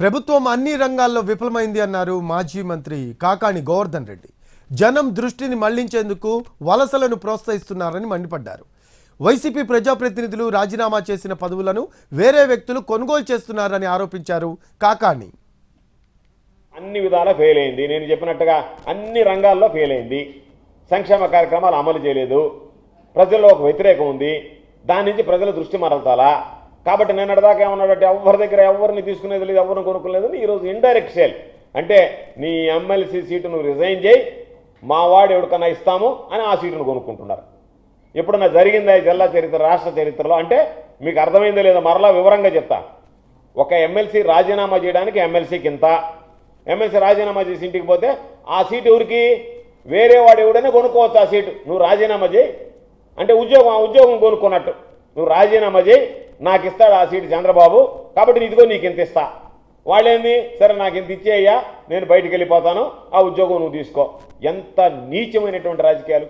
ప్రభుత్వం అన్ని రంగాల్లో విఫలమైంది అన్నారు మాజీ మంత్రి కాకాణి గోవర్ధన్ రెడ్డి. జనం దృష్టిని మళ్ళించేందుకు వలసలను ప్రోత్సహిస్తున్నారని మండిపడ్డారు. వైసీపీ ప్రజాప్రతినిధులు రాజీనామా చేసిన పదవులను వేరే వ్యక్తులు కొనుగోలు చేస్తున్నారని ఆరోపించారు కాకాణి. అన్ని విధాలా ఫెయిల్ అయింది. నేను చెప్పినట్టుగా అన్ని రంగాల్లో ఫెయిల్ అయింది. సంక్షేమ కార్యక్రమాలు అమలు చేయలేదు. ప్రజల్లో ఒక వ్యతిరేకం ఉంది. దాని నుంచి ప్రజల దృష్టి మరల్తాలా కాబట్టి నేను దాకా ఏమన్నాడంటే ఎవరి దగ్గర ఎవరిని తీసుకునేది లేదు ఎవరిని కొనుక్కోలేదు ఈరోజు ఇండైరెక్ట్ సేల్ అంటే నీ ఎమ్మెల్సీ సీటు నువ్వు రిజైన్ చేయి మా వాడు ఎవరికన్నా ఇస్తాము అని ఆ సీటును కొనుక్కుంటున్నారు. ఎప్పుడన్నా జరిగిందా జిల్లా చరిత్ర రాష్ట్ర చరిత్రలో? అంటే మీకు అర్థమైందో లేదో మరలా వివరంగా చెప్తా. ఒక ఎమ్మెల్సీ రాజీనామా చేయడానికి ఎమ్మెల్సీకి ఇంత ఎమ్మెల్సీ రాజీనామా చేసి ఇంటికి పోతే ఆ సీటు ఎవరికి? వేరే వాడు ఎవడైనా కొనుక్కోవచ్చు ఆ సీటు. నువ్వు రాజీనామా చేయి. అంటే ఉద్యోగం ఆ ఉద్యోగం కొనుక్కున్నట్టు. నువ్వు రాజీనామా చేయి. నాకు ఇస్తాడు ఆ సీటు చంద్రబాబు? కాబట్టి ఇదిగో నీకు ఇంత ఇస్తా వాళ్ళేంది? సరే నాకు ఇంత ఇచ్చేయ్యా నేను బయటికి వెళ్ళిపోతాను ఆ ఉద్యోగం నువ్వు తీసుకో. ఎంత నీచమైనటువంటి రాజకీయాలు.